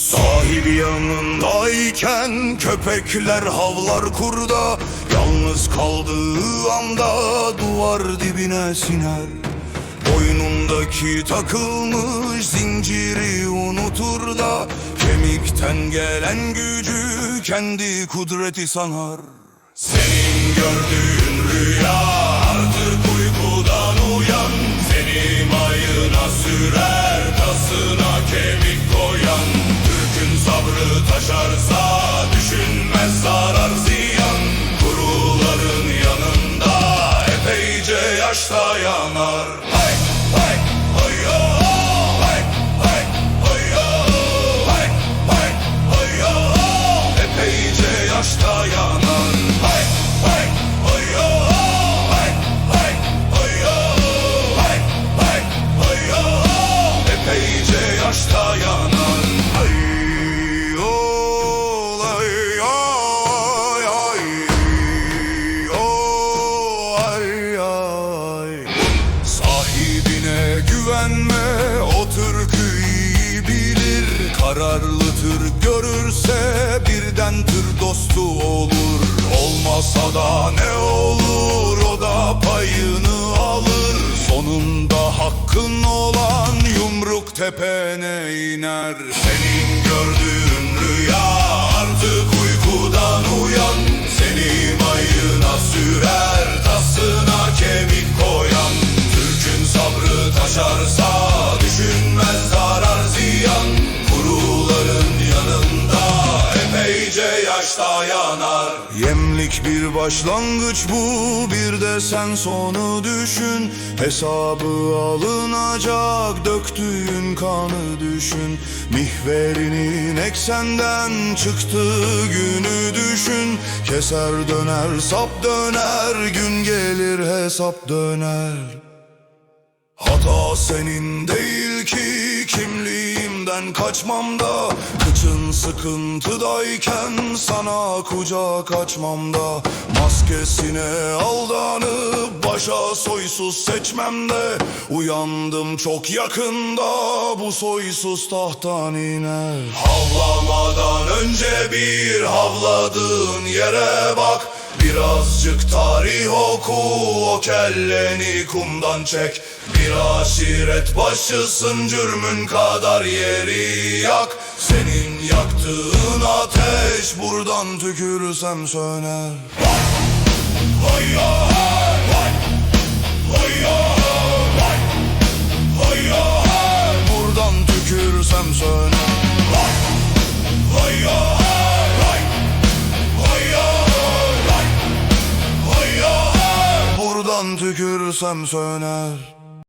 Sahibi yanındayken köpekler havlar kurda Yalnız kaldığı anda duvar dibine siner. Boynundaki takılmış zinciri unutur da Kemikten gelen gücü kendi kudreti sanar. Senin gördüğün rüya Kararlı tır görürse birden tır dostu olur. Olmasa da ne olur o da payını alır. Sonunda hakkın olan yumruk tepene iner. Senin gördüğün rüya artık uykudan uyan. Seni yanar Yemlik bir başlangıç bu bir de sen sonu düşün. Hesabı alınacak döktüğün kanı düşün. Mihverinin eksenden çıktığı günü düşün. Keser döner sap döner gün gelir hesap döner. Hata senin değil ki kimliğimden kaçmam da Kıçın sıkıntıdayken sana kucak açmam da. Maskesine aldanıp başa soysuz seçmem de. Uyandım çok yakında bu soysuz tahttan iner Havlamadan önce bir havladığın yere bak Birazcık tarih oku o kelleni kumdan çek Bir aşiret başısın cürmün kadar yeri yak Senin yaktığın ateş buradan tükürsem söner Vay vay, vay ya, Buradan tükürsem söner